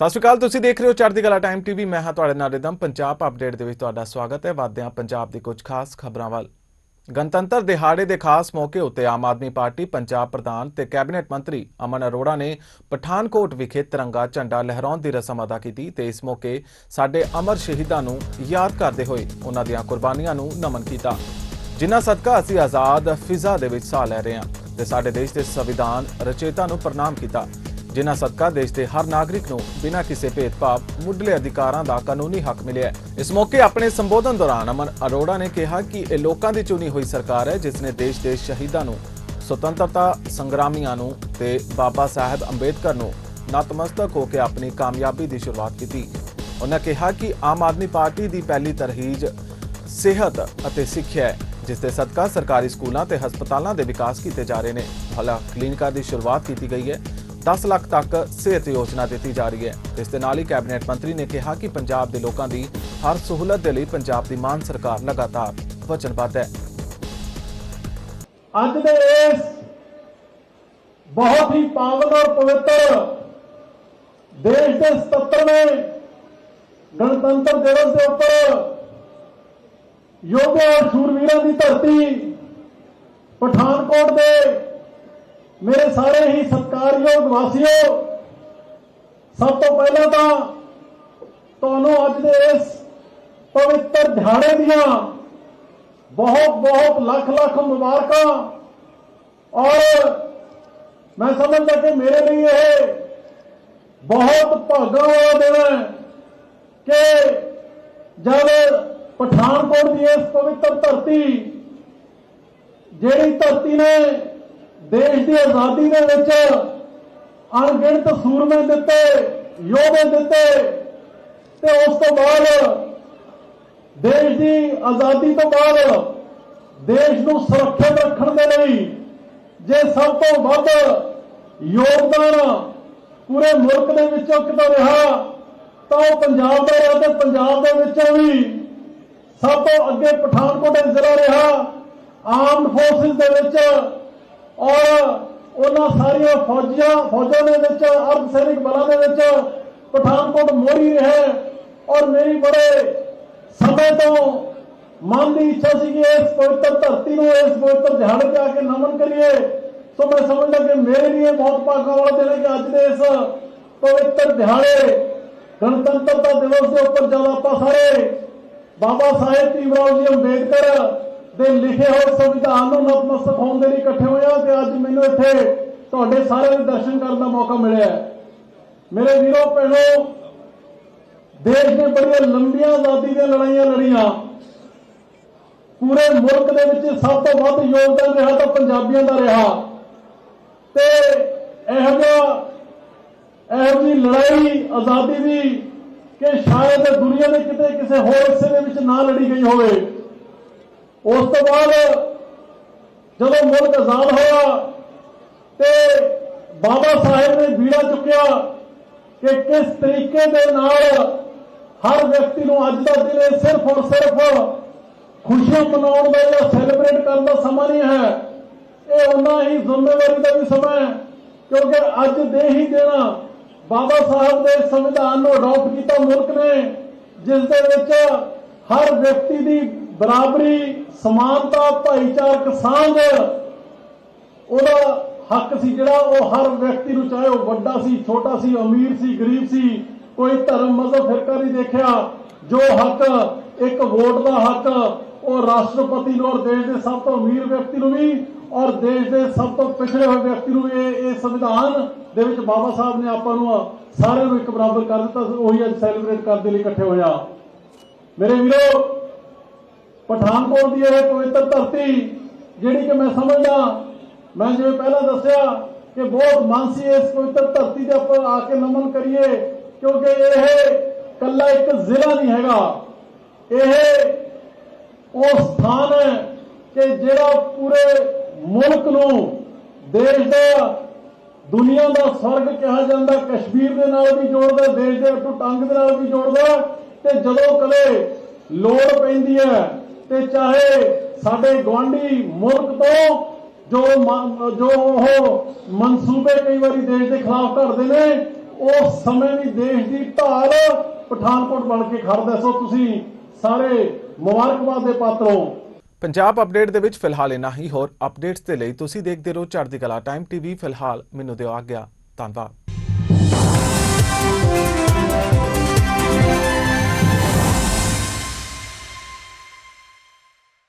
ਸਤਿ ਸ਼੍ਰੀ ਅਕਾਲ, ਤੁਸੀਂ ਦੇਖ ਰਹੇ ਹੋ ਚੜ੍ਹਦੀ ਕਲਾ ਟਾਈਮ ਟੀਵੀ। ਮੈਂ ਹਾਂ ਤੁਹਾਡੇ ਨਾਲ ਰਿਦਮ। ਪੰਜਾਬ ਅਪਡੇਟ ਦੇ ਵਿੱਚ ਤੁਹਾਡਾ ਸਵਾਗਤ ਹੈ। ਵਾਦਿਆਂ ਪੰਜਾਬ ਦੀ ਕੁਝ ਖਾਸ ਖਬਰਾਂ ਵੱਲ। ਗਣਤੰਤਰ ਦਿਹਾੜੇ ਦੇ ਖਾਸ ਮੌਕੇ ਉੱਤੇ ਆਮ ਆਦਮੀ ਪਾਰਟੀ ਪੰਜਾਬ ਪ੍ਰਧਾਨ ਤੇ ਕੈਬਨਿਟ ਮੰਤਰੀ ਅਮਨ ਅਰੋੜਾ ਨੇ ਪਠਾਨਕੋਟ ਵਿਖੇ ਤਿਰੰਗਾ ਝੰਡਾ ਲਹਿਰਾਉਣ ਦੀ ਰਸਮ ਅਦਾ ਕੀਤੀ। ਤੇ ਇਸ ਮੌਕੇ ਸਾਡੇ ਅਮਰ ਸ਼ਹੀਦਾਂ ਨੂੰ ਯਾਦ ਕਰਦੇ ਹੋਏ ਉਹਨਾਂ ਦੀਆਂ ਕੁਰਬਾਨੀਆਂ ਨੂੰ ਨਮਨ ਕੀਤਾ। ਜਿਨ੍ਹਾਂ ਸਦਕਾ ਅਸੀਂ ਆਜ਼ਾਦ ਫਿਜ਼ਾ ਦੇ ਵਿੱਚ ਸਾਹ ਲੈ ਰਹੇ ਹਾਂ ਤੇ ਸਾਡੇ ਦੇਸ਼ ਦੇ ਸੰਵਿਧਾਨ ਰਚੇਤਾ ਨੂੰ ਪ੍ਰਣਾਮ ਕੀਤਾ। ਜਿਨ੍ਹਾਂ ਸਦਕਾ ਦੇਸ਼ ਦੇ ਹਰ ਨਾਗਰਿਕ ਨੂੰ ਬਿਨਾਂ ਕਿਸੇ ਭੇਦਭਾਵ ਮੁੱਢਲੇ ਅਧਿਕਾਰਾਂ ਦਾ ਕਾਨੂੰਨੀ ਹੱਕ ਮਿਲਿਆ ਇਸ ਮੌਕੇ ਆਪਣੇ ਸੰਬੋਧਨ ਦੌਰਾਨ ਅਮਨ ਅਰੋੜਾ ਨੇ ਕਿਹਾ ਕਿ ਇਹ ਲੋਕਾਂ ਦੀ ਚੁਣੀ ਹੋਈ ਸਰਕਾਰ ਹੈ, ਜਿਸ ਨੇ ਦੇਸ਼ ਦੇ ਸ਼ਹੀਦਾਂ ਨੂੰ, ਸੁਤੰਤਰਤਾ ਸੰਗਰਾਮੀਆਂ ਨੂੰ ਤੇ ਬਾਬਾ ਸਾਹਿਬ ਅੰਬੇਦਕਰ ਨੂੰ ਨਤਮਸਤਕ ਹੋ ਕੇ ਆਪਣੀ ਕਾਮਯਾਬੀ ਦੀ ਸ਼ੁਰੂਆਤ ਕੀਤੀ। ਉਹਨਾਂ ਕਿਹਾ ਕਿ ਆਮ ਆਦਮੀ ਪਾਰਟੀ ਦੀ ਪਹਿਲੀ ਤਰਹੀਜ ਸਿਹਤ ਅਤੇ ਸਿੱਖਿਆ ਹੈ, ਜਿਸ ਦੇ ਸਦਕਾ ਸਰਕਾਰੀ ਸਕੂਲਾਂ ਤੇ ਹਸਪਤਾਲਾਂ ਦੇ ਵਿਕਾਸ ਕੀਤੇ ਜਾ ਰਹੇ ਨੇ। ਹਾਲਾ ਕਲੀਨਿਕਾਂ ਦੀ ਸ਼ੁਰੂਆਤ ਕੀਤੀ ਗਈ ਹੈ। 10 ਲੱਖ ਤੱਕ ਸਿਹਤ ਯੋਜਨਾ ਦਿੱਤੀ ਜਾ ਰਹੀ ਹੈ। ਇਸ ਦੇ ਨਾਲ ਹੀ ਕੈਬਨਿਟ ਮੰਤਰੀ ਨੇ ਕਿਹਾ ਕਿ ਪੰਜਾਬ ਦੇ ਲੋਕਾਂ ਦੀ ਹਰ ਸਹੂਲਤ ਦੇ ਲਈ ਪੰਜਾਬ ਦੀ ਮਾਨ ਸਰਕਾਰ ਲਗਾਤਾਰ ਵਚਨਬੱਧ ਹੈ। ਅੱਜ ਦੇ ਇਸ ਬਹੁਤ ਹੀ ਪਾਵਨ ਔਰ ਪਵਿੱਤਰ ਦੇਸ਼ ਦੇ 77ਵੇਂ ਗਣਤੰਤਰ ਦਿਵਸ ਦੇ ਉੱਪਰ ਯੋਧੇ ਔਰ ਸ਼ੂਰਵੀਰਾਂ ਦੀ ਧਰਤੀ ਪਠਾਨਕੋਟ ਦੇ ਮੇਰੇ ਸਾਰੇ ਹੀ ਸਤਿਕਾਰਯੋਗ ਵਾਸੀਓ, ਸਭ ਤੋਂ ਪਹਿਲਾਂ ਤਾਂ ਤੁਹਾਨੂੰ ਅੱਜ ਦੇ ਇਸ ਪਵਿੱਤਰ ਦਿਹਾੜੇ ਦੀਆਂ ਬਹੁਤ ਬਹੁਤ ਲੱਖ ਲੱਖ ਮੁਬਾਰਕਾਂ ਔਰ ਮੈਂ ਸਮਝਦਾ ਕਿ ਮੇਰੇ ਲਈ ਇਹ ਬਹੁਤ ਭਾਗਾਂ ਵਾਲਾ ਦਿਨ ਹੈ ਕਿ ਜਦ ਪਠਾਨਕੋਟ ਦੀ ਇਸ ਪਵਿੱਤਰ ਧਰਤੀ, ਜਿਹੜੀ ਧਰਤੀ ਨੇ ਦੇਸ਼ ਦੀ ਆਜ਼ਾਦੀ ਦੇ ਵਿੱਚ ਅਣਗਿਣਤ ਸੂਰਮੇ ਦਿੱਤੇ, ਯੋਧੇ ਦਿੱਤੇ ਤੇ ਉਸ ਤੋਂ ਬਾਅਦ ਦੇਸ਼ ਦੀ ਆਜ਼ਾਦੀ ਤੋਂ ਬਾਅਦ ਦੇਸ਼ ਨੂੰ ਸੁਰੱਖਿਅਤ ਰੱਖਣ ਦੇ ਲਈ ਜੇ ਸਭ ਤੋਂ ਵੱਧ ਯੋਗਦਾਨ ਪੂਰੇ ਮੁਲਕ ਦੇ ਵਿੱਚੋਂ ਕਿਤੋਂ ਰਿਹਾ, ਤਾਂ ਉਹ ਪੰਜਾਬ ਦਾ ਰਿਹਾ ਤੇ ਪੰਜਾਬ ਦੇ ਵਿੱਚੋਂ ਵੀ ਸਭ ਤੋਂ ਅੱਗੇ ਪਠਾਨਕੋਟ ਜ਼ਿਲ੍ਹਾ ਰਿਹਾ। ਆਰਮਡ ਫੋਰਸਿਸ ਦੇ ਵਿੱਚ ਔਰ ਉਹਨਾਂ ਸਾਰੀਆਂ ਫੌਜਾਂ ਫੌਜਾਂ ਦੇ ਵਿੱਚ ਅਰਧ ਸੈਨਿਕ ਬਲਾਂ ਦੇ ਵਿੱਚ ਪਠਾਨਕੋਟ ਮੋਰੀ ਰਿਹਾ ਔਰ ਮੇਰੀ ਬੜੇ ਸਮੇਂ ਤੋਂ ਮਨ ਦੀ ਇੱਛਾ ਸੀ ਕਿ ਇਸ ਪਵਿੱਤਰ ਧਰਤੀ ਨੂੰ ਇਸ ਪਵਿੱਤਰ ਦਿਹਾੜੇ ਤੇ ਆ ਕੇ ਨਮਨ ਕਰੀਏ ਸੋ ਮੈਂ ਸਮਝਦਾ ਕਿ ਮੇਰੇ ਲਈ ਬਹੁਤ ਭਾਗਾਂ ਵਾਲਾ ਦਿਨ ਹੈ ਕਿ ਅੱਜ ਦੇ ਇਸ ਪਵਿੱਤਰ ਦਿਹਾੜੇ ਗਣਤੰਤਰਤਾ ਦਿਵਸ ਦੇ ਉੱਪਰ ਜਦ ਆਪਾਂ ਸਾਰੇ ਬਾਬਾ ਸਾਹਿਬ ਭੀਮਰਾਓ ਜੀ ਅੰਬੇਦਕਰ ਦੇ ਲਿਖੇ ਹੋਏ ਸੰਵਿਧਾਨ ਨੂੰ ਨਤਮਸਤਕ ਹੋਣ ਦੇ ਲਈ ਇਕੱਠੇ ਹੋਏ ਹਾਂ ਤੇ ਅੱਜ ਮੈਨੂੰ ਇੱਥੇ ਤੁਹਾਡੇ ਸਾਰਿਆਂ ਦੇ ਦਰਸ਼ਨ ਕਰਨ ਦਾ ਮੌਕਾ ਮਿਲਿਆ ਮੇਰੇ ਵੀਰੋ, ਭੈਣੋ, ਦੇਸ਼ ਨੇ ਬੜੀਆਂ ਲੰਬੀਆਂ ਆਜ਼ਾਦੀ ਦੀਆਂ ਲੜਾਈਆਂ ਲੜੀਆਂ। ਪੂਰੇ ਮੁਲਕ ਦੇ ਵਿੱਚ ਸਭ ਤੋਂ ਵੱਧ ਯੋਗਦਾਨ ਰਿਹਾ ਤਾਂ ਪੰਜਾਬੀਆਂ ਦਾ ਰਿਹਾ। ਤੇ ਇਹੋ ਜਿਹਾ, ਇਹੋ ਜਿਹੀ ਲੜਾਈ, ਆਜ਼ਾਦੀ ਦੀ ਕਿ ਸ਼ਾਇਦ ਦੁਨੀਆ ਦੇ ਕਿਤੇ ਕਿਸੇ ਹੋਰ ਹਿੱਸੇ ਦੇ ਵਿੱਚ ਨਾ ਲੜੀ ਗਈ ਹੋਵੇ। ਉਸ ਤੋਂ ਬਾਅਦ ਜਦੋਂ ਮੁਲਕ ਆਜ਼ਾਦ ਹੋਇਆ ਤੇ ਬਾਬਾ ਸਾਹਿਬ ਨੇ ਬੀੜਾ ਚੁੱਕਿਆ ਕਿ ਕਿਸ ਤਰੀਕੇ ਦੇ ਨਾਲ ਹਰ ਵਿਅਕਤੀ ਨੂੰ ਅੱਜ ਦਾ ਦਿਨ ਇਹ ਸਿਰਫ ਔਰ ਸਿਰਫ ਖੁਸ਼ੀਆਂ ਮਨਾਉਣ ਦਾ ਜਾਂ ਸੈਲੀਬ੍ਰੇਟ ਕਰਨ ਦਾ ਸਮਾਂ ਨਹੀਂ ਹੈ। ਇਹ ਉਹਨਾਂ ਹੀ ਜ਼ਿੰਮੇਵਾਰੀ ਦਾ ਵੀ ਸਮਾਂ ਹੈ, ਕਿਉਂਕਿ ਅੱਜ ਦੇ ਹੀ ਦਿਨ ਬਾਬਾ ਸਾਹਿਬ ਦੇ ਸੰਵਿਧਾਨ ਨੂੰ ਅਡਾਪਟ ਕੀਤਾ ਮੁਲਕ ਨੇ, ਜਿਸ ਦੇ ਵਿੱਚ ਹਰ ਵਿਅਕਤੀ ਦੀ ਬਰਾਬਰੀ ਸਮਾਨਤਾ ਭਾਈਚਾਰਕ ਸਾਂਝ, ਉਹਦਾ ਹੱਕ ਸੀ ਜਿਹੜਾ ਉਹ ਹਰ ਵਿਅਕਤੀ ਨੂੰ, ਚਾਹੇ ਉਹ ਵੱਡਾ ਸੀ, ਛੋਟਾ ਸੀ, ਅਮੀਰ ਸੀ, ਗਰੀਬ ਸੀ, ਕੋਈ ਧਰਮ, ਮਜ਼ਹਬ, ਫਿਰਕਾ ਨਹੀਂ ਦੇਖਿਆ। ਜੋ ਹੱਕ, ਇੱਕ ਵੋਟ ਦਾ ਹੱਕ, ਉਹ ਰਾਸ਼ਟਰਪਤੀ ਨੂੰ ਔਰ ਦੇਸ਼ ਦੇ ਸਭ ਤੋਂ ਅਮੀਰ ਵਿਅਕਤੀ ਨੂੰ ਵੀ, ਔਰ ਦੇਸ਼ ਦੇ ਸਭ ਤੋਂ ਪਿਛੜੇ ਹੋਏ ਵਿਅਕਤੀ ਨੂੰ ਵੀ ਇਹ ਇਹ ਸੰਵਿਧਾਨ ਦੇ ਵਿੱਚ ਬਾਬਾ ਸਾਹਿਬ ਨੇ ਆਪਾਂ ਨੂੰ ਸਾਰਿਆਂ ਨੂੰ ਇੱਕ ਬਰਾਬਰ ਕਰ ਦਿੱਤਾ। ਉਹੀ ਅੱਜ ਸੈਲੀਬ੍ਰੇਟ ਕਰਨ ਦੇ ਲਈ ਇਕੱਠੇ ਹੋਇਆ। ਮੇਰੇ ਵੀਰੋ ਪਠਾਨਕੋਟ ਦੀ ਇਹ ਪਵਿੱਤਰ ਧਰਤੀ, ਜਿਹੜੀ ਕਿ ਮੈਂ ਸਮਝਦਾ, ਮੈਂ ਜਿਵੇਂ ਪਹਿਲਾਂ ਦੱਸਿਆ ਕਿ ਬਹੁਤ ਮਨ ਸੀ ਇਸ ਪਵਿੱਤਰ ਧਰਤੀ ਦੇ ਉੱਪਰ ਆ ਕੇ ਨਮਨ ਕਰੀਏ, ਕਿਉਂਕਿ ਇਹ ਕੱਲਾ ਇੱਕ ਜ਼ਿਲ੍ਹਾ ਨਹੀਂ ਹੈਗਾ। ਇਹ ਉਹ ਸਥਾਨ ਹੈ ਕਿ ਜਿਹੜਾ ਪੂਰੇ ਮੁਲਕ ਨੂੰ ਦੇਸ਼ ਦਾ, ਦੁਨੀਆ ਦਾ ਸਵਰਗ ਕਿਹਾ ਜਾਂਦਾ, ਕਸ਼ਮੀਰ ਦੇ ਨਾਲ ਵੀ ਜੋੜਦਾ, ਦੇਸ਼ ਦੇ ਅਟੁੱਟ ਅੰਗ ਦੇ ਨਾਲ ਵੀ ਜੋੜਦਾ, ਤੇ ਜਦੋਂ ਕਦੇ ਲੋੜ ਪੈਂਦੀ ਹੈ ਤੇ ਚਾਹੇ ਸਾਡੇ ਗਵਾਂਢੀ ਮੁਲਕ ਤੋਂ ਜੋ ਜੋ ਉਹ ਮਨਸੂਬੇ ਕਈ ਵਾਰੀ ਦੇਸ਼ ਦੇ ਖਿਲਾਫ ਘੜਦੇ ਨੇ ਉਸ ਸਮੇਂ ਵੀ ਦੇਸ਼ ਦੀ ਢਾਲ ਪਠਾਨਕੋਟ ਬਣ ਕੇ ਖੜਦਾ ਸੋ ਤੁਸੀਂ ਸਾਰੇ ਮੁਬਾਰਕਬਾਦ ਦੇ ਪਾਤਰ ਪੰਜਾਬ ਅਪਡੇਟ ਦੇ ਵਿੱਚ ਫਿਲਹਾਲ ਇਨਾ ਹੀ। ਹੋਰ ਅਪਡੇਟਸ ਦੇ ਲਈ ਤੁਸੀਂ ਦੇਖਦੇ ਰਹੋ ਚੜ੍ਹਦੀ ਕਲਾ ਟਾਈਮ ਟੀਵੀ। ਫਿਲਹਾਲ ਮੈਨੂੰ ਦਿਓ ਆਗਿਆ। ਧੰਨਵਾਦ।